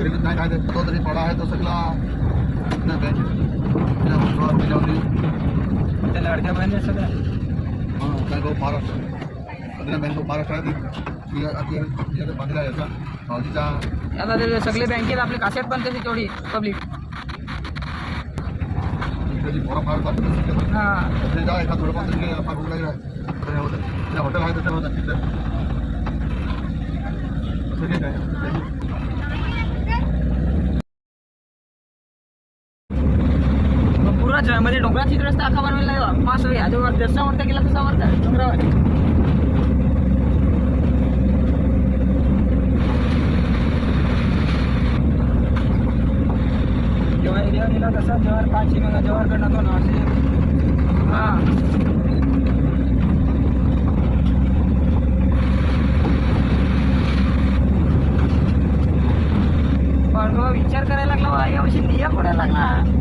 गरीब नाही काय ते तो तरी पडा आहे तो सगळा नाही बँक त्याच्यावर त्याच्यावरती त्या लाडक्या बहिणी सगळ्या हां बँक ऑफ महाराष्ट्र अग्रणी बँक ऑफ महाराष्ट्र आहे ती अति बांधला याचा मावजीच्या आता ते सगळे बँकेत आपले कासेट पण तशी तेवढी पब्लिक। इकडची पोरं फार चालू आहे शक्यतो. हां। ते जा एका थोडंफार तरी फार उघडा आहे त्या हॉटेल आहे त्याच्यावर नक्कीच आहे. असं डोंगराच म्हणजे डोंगराची रस्ता अख्खा बनवलेला पास वे जसा वरता गेला तसा वरता डोंगरावर गेला तसा जव्हार पाचशे मग जव्हारकडनं तो नऊशे. हां. विचार करायला लागला यावर्षी निया पडायला लागला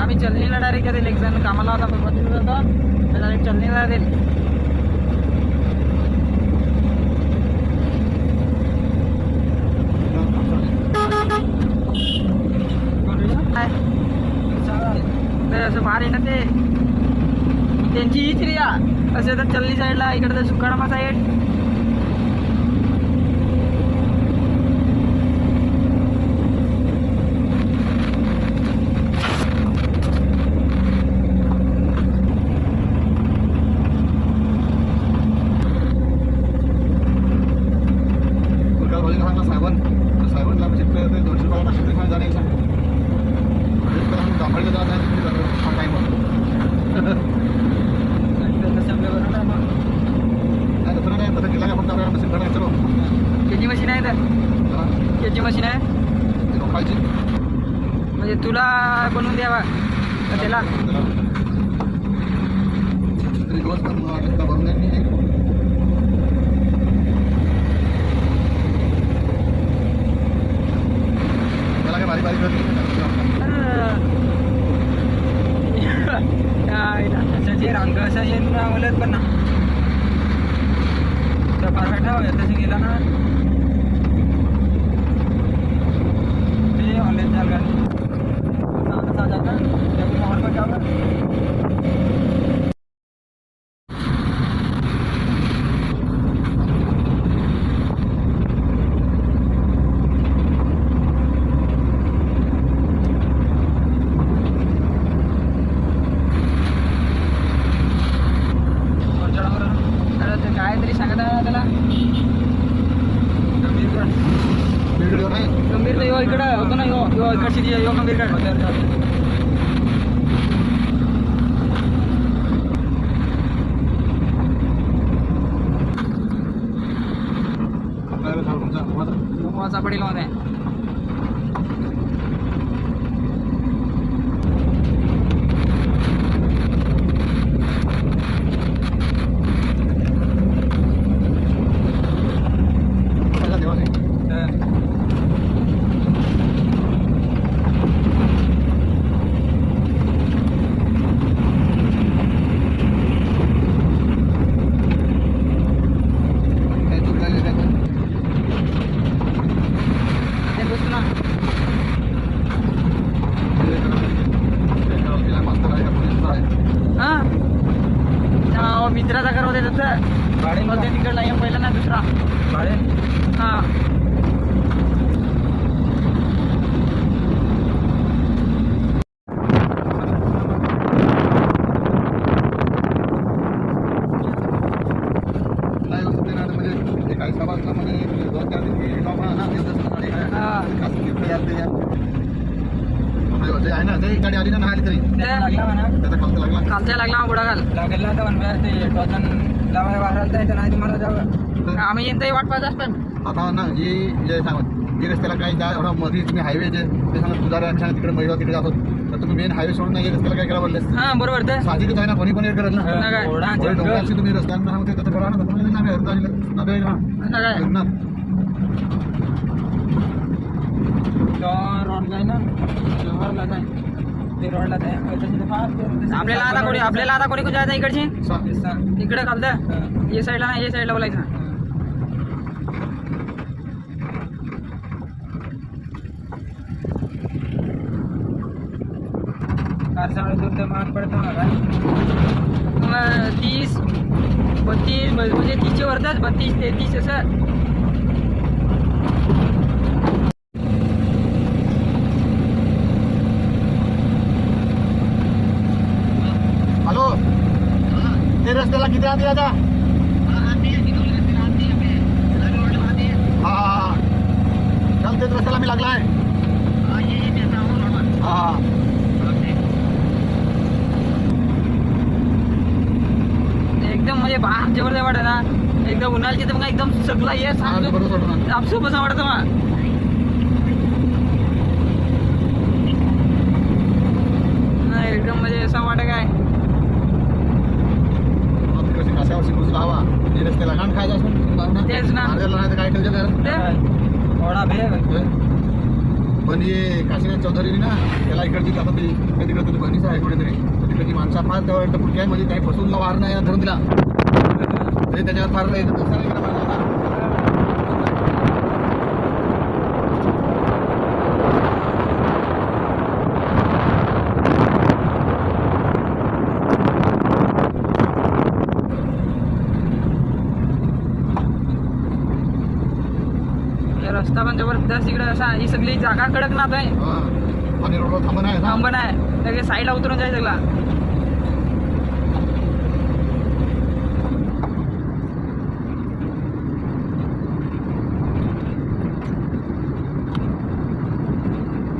आम्ही चलनीला डायरेक्ट करेल एक जण कामाला होता बदलून होता तर डायरेक्ट तर असं बाहेर येणं ते. त्यांची हीच रिया. असे तर चल्ली साईडला इकडे तर सुकारामा साईड भाजीला सांगला साहेबान तर साहेबांना म्हणजे दोनशे रुपयाला शिकले खाली जाणे सांगतो दाखवायला जात आहे तुम्ही जाता. हा टाईम नाही मग. नाही तसं केला का फक्त आपल्याला मशीन करायचं चलो त्याची मशीन आहे तर. त्याची मशीन आहे? लोकांची म्हणजे तुला बनवून द्यावा. त्याला? दिवस भरून नाही मी त्याला काय बारीक बारीक करत नाही. असं जे रंग असं येत ना बोलत पण ना त्या परफेक्ट हवं तसे गेला ना ते ऑनलाईन चाल गाडी कसा जाता त्यामुळे ऑन पण जावं वर चढावर अरे ते काहीतरी सांगत आहे ना त्याला गंभीर कर व्हिडिओ नाही गंभीर तर यो इकडं होतो ना यो यो इकडची यो गंभीर काय आपल्याला झालं तुमचा आवाज. मोचा पडेल मध्ये पहिला देवा नाही. काही चूक झाली नाही. ते बसतो ना तिला मास्तर आहे का पोलीसचा आहे हा हा, मित्राचा कर होते त्याचं गाडी मध्ये तिकडला पहिला ना दुसरा. भाडे हा नाही लक्षात येणार म्हणजे एका हिशोबातलं म्हणजे दोन चार दिवस मी गाव ना ते तसं गाडी आहे. हा. कासून घेतलं यात ते यात. म्हणजे जे आहे ना ते गाडी आली ना नाही आली तरी लागला म्हणा. त्याचा खर्च लागला. कालच्या लागला बुडा घाल लागला तर म्हणूया ते टोचन लावायला बाहेर आलं तर नाही तुम्हाला जावं. आम्ही येईन वाट पाहत असतात आता ना ही जे सांगत जे रस्त्याला काय त्या एवढा मध्ये तुम्ही हायवे जे ते सांगा तुझा तिकडे महिला तिकडे जातो तर तुम्ही मेन हायवे सोडून नाही रस्त्याला काय करा बोलले हा बरोबर ते साहजिकच आहे ना कोणी पण हे करत ना. काय? डोंगराची तुम्ही रस्त्यांना सांगते तर करा ना तुम्ही नावे हरता नावे ना. ना काय? ना रोड जाय ना शहरला जाय आपल्याला आता कोणी आपल्याला आता कोणी कुठे जायचं इकडची. इकडे खालतं. ये साईडला नाही ये साईडला बोलायचं. ना तीस बत्तीस म्हणजे तीसच्या वरतच बत्तीस तेहतीस असं हॅलो ते रस्त्याला किती आधी आता हा हा हा चल तेच रस्त्याला मी लागला आहे हा हा एकदम म्हणजे बाप जबरदस्त वाटत ना एकदम उन्हाळ्याची तर मग एकदम सगळा ये ते बरोबर वाटतं ना. आपसूप असं वाटतं मग नाही, एकदम म्हणजे असं वाटत काय मग कशी काशावर शिकून लावा ते रस्त्याला घाण खायचं असं तेच ना. नाही तर काय ठेवते तर ते पण हे काशीनाथ चौधरीने ना त्याला इकडची आता ती कधी कधी तुझी बहिणीच आहे कुठेतरी. कधी कधी माणसा फार तेव्हा वाटतं पुढच्या म्हणजे काही फसून वार नाही धरून दिला. ते त्याच्यावर फार नाही नुकसान आहे का माणसाला? हे जबरदस्त इकडे असा ही सगळी जागा कडकनाथ आहे. थांबण आहे लगेच साईडला उतरून जायचं सगळा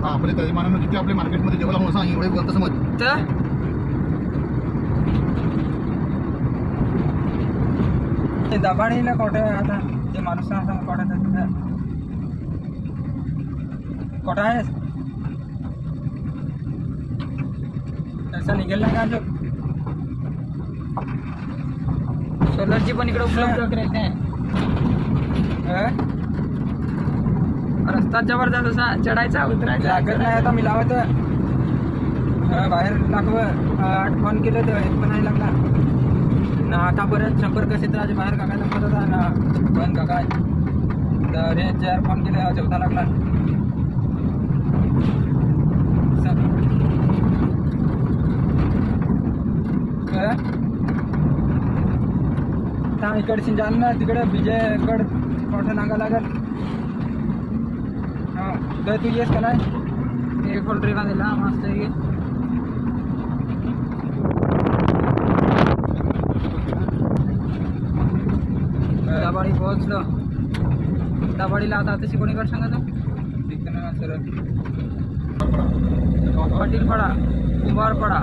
हा, आपल्या त्या मानानं किती आपल्या मार्केटमध्ये जेवढा मोठा एवढे बोलतं समज. तर? ते दबाडीला कोठे आता? ते माणूस सांग कोठे कोठा आहेस तसं निघेल ना का जो सोलरची पण इकडे उपलब्ध करायची आहे हं? रस्ता जबरदस्त असा चढायचा उतरायचा. लागत नाही आता मी लावत. बाहेर लागवं आठ फोन केलं तर एक पण नाही लागला. ना आता परत संपर्क क्षेत्राचे बाहेर काकायला होता ना पण काका तर हे चार फोन केले चौथा लागला. इकडशी जालना था इकडची जाल तिकडे विजयगड नागा लागल हां तर तू येस का नाही एक होल ट्रेन दिला मस्त आहे दाबाडी पोहोचलो दाबाडीला आता तशी कोणीकडे ना तिकडनं सर। অটিলপাড়া কুমারপাড়া